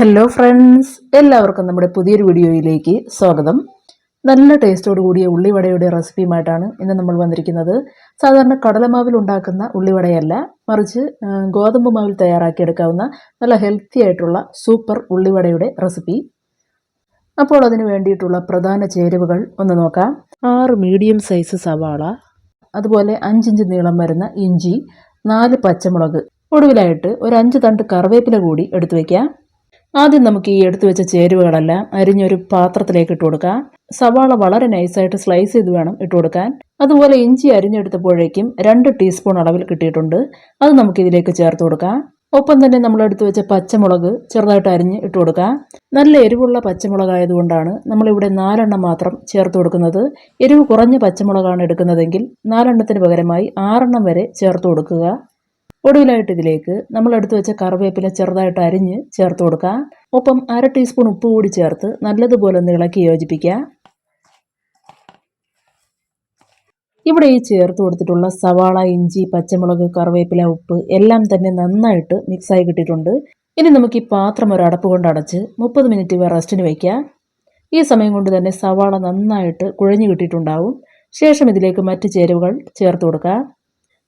Hello friends എല്ലാവർക്കും നമ്മുടെ പുതിയൊരു വീഡിയോയിലേക്ക് സ്വാഗതം. നല്ല ടേസ്റ്റോട് കൂടിയ ഉള്ളിവടയുടെ റെസിപ്പിയുമായിട്ടാണ് ഇന്ന് നമ്മൾ വന്നിരിക്കുന്നത്. സാധാരണ കടലമാവിൽ ഉണ്ടാക്കുന്ന ഉള്ളിവടയല്ല മറിച്ച് ഗോതമ്പ് മാവിൽ തയ്യാറാക്കിയെടുക്കാവുന്ന നല്ല ഹെൽത്തി ആയിട്ടുള്ള സൂപ്പർ ഉള്ളിവടയുടെ റെസിപ്പി. അപ്പോൾ അതിന് വേണ്ടിയിട്ടുള്ള പ്രധാന ചേരുവകൾ ഒന്ന് നോക്കാം. ആറ് മീഡിയം സൈസ് സവാള അതുപോലെ അഞ്ചിഞ്ച് നീളം വരുന്ന ഇഞ്ചി നാല് പച്ചമുളക് ഒടുവിലായിട്ട് ഒരു അഞ്ച് തണ്ട് കറിവേപ്പില കൂടി എടുത്തു വയ്ക്കാം ആദ്യം നമുക്ക് ഈ എടുത്തു വെച്ച ചേരുവകളെല്ലാം അരിഞ്ഞൊരു പാത്രത്തിലേക്ക് ഇട്ട് കൊടുക്കാം. സവാള വളരെ നൈസായിട്ട് സ്ലൈസ് ചെയ്ത് വേണം ഇട്ട് കൊടുക്കാൻ. അതുപോലെ ഇഞ്ചി അരിഞ്ഞെടുത്തപ്പോഴേക്കും രണ്ട് ടീസ്പൂൺ അളവിൽ കിട്ടിയിട്ടുണ്ട്. അത് നമുക്ക് ഇതിലേക്ക് ചേർത്ത് കൊടുക്കാം. ഒപ്പം തന്നെ നമ്മൾ എടുത്തു വെച്ച പച്ചമുളക് ചെറുതായിട്ട് അരിഞ്ഞ് ഇട്ട് കൊടുക്കാം. നല്ല എരിവുള്ള പച്ചമുളകായതുകൊണ്ടാണ് നമ്മളിവിടെ നാലെണ്ണം മാത്രം ചേർത്ത് കൊടുക്കുന്നത്. എരിവ് കുറഞ്ഞ പച്ചമുളകാണ് എടുക്കുന്നതെങ്കിൽ നാലെണ്ണത്തിന് പകരമായി ആറെണ്ണം വരെ ചേർത്ത് കൊടുക്കുക. ഒടുവിലായിട്ട് ഇതിലേക്ക് നമ്മൾ എടുത്തു വെച്ച കറിവേപ്പില ചെറുതായിട്ട് അരിഞ്ഞ് ചേർത്ത് കൊടുക്കുക ഒപ്പം അര ടീസ്പൂൺ ഉപ്പ് കൂടി ചേർത്ത് നല്ലതുപോലെ ഒന്ന് ഇളക്കി യോജിപ്പിക്കുക. ഇവിടെ ഈ ചേർത്ത് കൊടുത്തിട്ടുള്ള സവാള ഇഞ്ചി പച്ചമുളക് കറിവേപ്പില ഉപ്പ് എല്ലാം തന്നെ നന്നായിട്ട് മിക്സായി കിട്ടിയിട്ടുണ്ട്. ഇനി നമുക്ക് ഈ പാത്രം ഒരു അടപ്പ് കൊണ്ട് അടച്ച് മുപ്പത് മിനിറ്റ് റെസ്റ്റിന് വയ്ക്കാം ഈ സമയം കൊണ്ട് തന്നെ സവാള നന്നായിട്ട് കുഴഞ്ഞു കിട്ടിയിട്ടുണ്ടാവും. ശേഷം ഇതിലേക്ക് മറ്റ് ചേരുവകൾ ചേർത്ത് കൊടുക്കുക.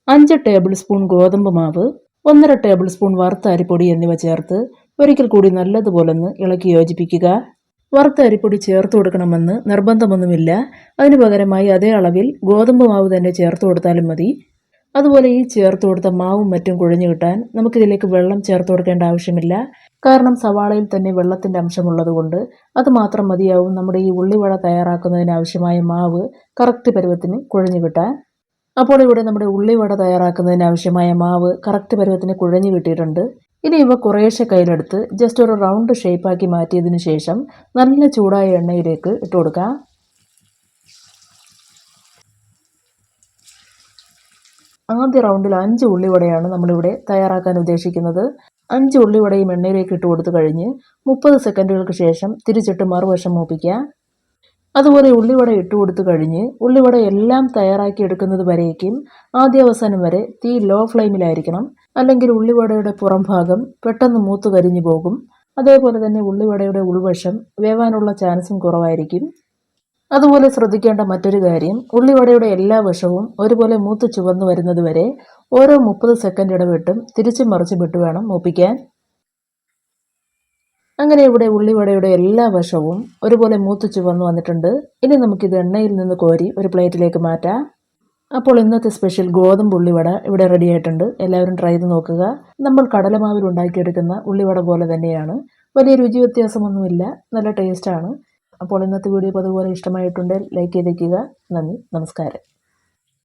അഞ്ച് ടേബിൾ സ്പൂൺ ഗോതമ്പ് മാവ് ഒന്നര ടേബിൾ സ്പൂൺ വറുത്ത അരിപ്പൊടി എന്നിവ ചേർത്ത് ഒരിക്കൽ കൂടി നല്ലതുപോലെ ഒന്ന് ഇളക്കി യോജിപ്പിക്കുക. വറുത്ത അരിപ്പൊടി ചേർത്ത് കൊടുക്കണമെന്ന് നിർബന്ധമൊന്നുമില്ല. അതിനു പകരമായി അതേ അളവിൽ ഗോതമ്പ് മാവ് തന്നെ ചേർത്ത് കൊടുത്താലും മതി. അതുപോലെ ഈ ചേർത്ത് കൊടുത്ത മാവും മറ്റും കുഴഞ്ഞു കിട്ടാൻ നമുക്കിതിലേക്ക് വെള്ളം ചേർത്ത് കൊടുക്കേണ്ട ആവശ്യമില്ല. കാരണം സവാളയിൽ തന്നെ വെള്ളത്തിന്റെ അംശമുള്ളതുകൊണ്ട് അത് മാത്രം മതിയാവും നമ്മുടെ ഈ ഉള്ളിവട തയ്യാറാക്കുന്നതിന് ആവശ്യമായ മാവ് കറക്റ്റ് പരുവത്തിന് കുഴഞ്ഞു കിട്ടാൻ. അപ്പോൾ ഇവിടെ നമ്മുടെ ഉള്ളിവട തയ്യാറാക്കുന്നതിന് ആവശ്യമായ മാവ് കറക്റ്റ് പരുവത്തിന് കുഴഞ്ഞു കിട്ടിയിട്ടുണ്ട്. ഇനി ഇവ കുറേശ്ശെ കയ്യിലെടുത്ത് ജസ്റ്റ് ഒരു റൗണ്ട് ഷേപ്പാക്കി മാറ്റിയതിന് ശേഷം നല്ല ചൂടായ എണ്ണയിലേക്ക് ഇട്ട് കൊടുക്കുക ആദ്യ റൗണ്ടിൽ അഞ്ച് ഉള്ളിവടയാണ് നമ്മളിവിടെ തയ്യാറാക്കാൻ ഉദ്ദേശിക്കുന്നത്. അഞ്ച് ഉള്ളിവടയും എണ്ണയിലേക്ക് ഇട്ട് കൊടുത്തു കഴിഞ്ഞ് മുപ്പത് സെക്കൻഡുകൾക്ക് ശേഷം തിരിച്ചിട്ട് മറുവശം മൂപ്പിക്കുക. അതുപോലെ ഉള്ളിവട ഇട്ട് കൊടുത്തു കഴിഞ്ഞ് ഉള്ളിവട എല്ലാം തയ്യാറാക്കി എടുക്കുന്നത് വരേക്കും ആദ്യ അവസാനം വരെ തീ ലോ ഫ്ലെയിമിലായിരിക്കണം. അല്ലെങ്കിൽ ഉള്ളിവടയുടെ പുറം ഭാഗം പെട്ടെന്ന് മൂത്ത് കരിഞ്ഞു പോകും. അതേപോലെ തന്നെ ഉള്ളിവടയുടെ ഉൾവശം വേവാനുള്ള ചാൻസും കുറവായിരിക്കും. അതുപോലെ ശ്രദ്ധിക്കേണ്ട മറ്റൊരു കാര്യം ഉള്ളിവടയുടെ എല്ലാ വശവും ഒരുപോലെ മൂത്ത് ചുവന്നു വരുന്നത് വരെ ഓരോ മുപ്പത് സെക്കൻഡ് ഇടവിട്ടും തിരിച്ചും മറിച്ചും വിട്ട് വേണം മൂപ്പിക്കാൻ. അങ്ങനെ ഇവിടെ ഉള്ളിവടയുടെ എല്ലാ വശവും ഒരുപോലെ മൂത്ത് വന്നു വന്നിട്ടുണ്ട്. ഇനി നമുക്കിത് എണ്ണയിൽ നിന്ന് കോരി ഒരു പ്ലേറ്റിലേക്ക് മാറ്റാം. അപ്പോൾ ഇന്നത്തെ സ്പെഷ്യൽ ഗോതമ്പ് ഉള്ളിവട ഇവിടെ റെഡി ആയിട്ടുണ്ട്. എല്ലാവരും ട്രൈ ചെയ്ത് നോക്കുക. നമ്മൾ കടലമാവിൽ ഉണ്ടാക്കിയെടുക്കുന്ന ഉള്ളിവട പോലെ തന്നെയാണ്. വലിയ രുചി വ്യത്യാസമൊന്നുമില്ല. നല്ല ടേസ്റ്റാണ് അപ്പോൾ ഇന്നത്തെ വീഡിയോ അതുപോലെ ഇഷ്ടമായിട്ടുണ്ടെങ്കിൽ ലൈക്ക് ചെയ്തേക്കുക. നന്ദി. നമസ്കാരം.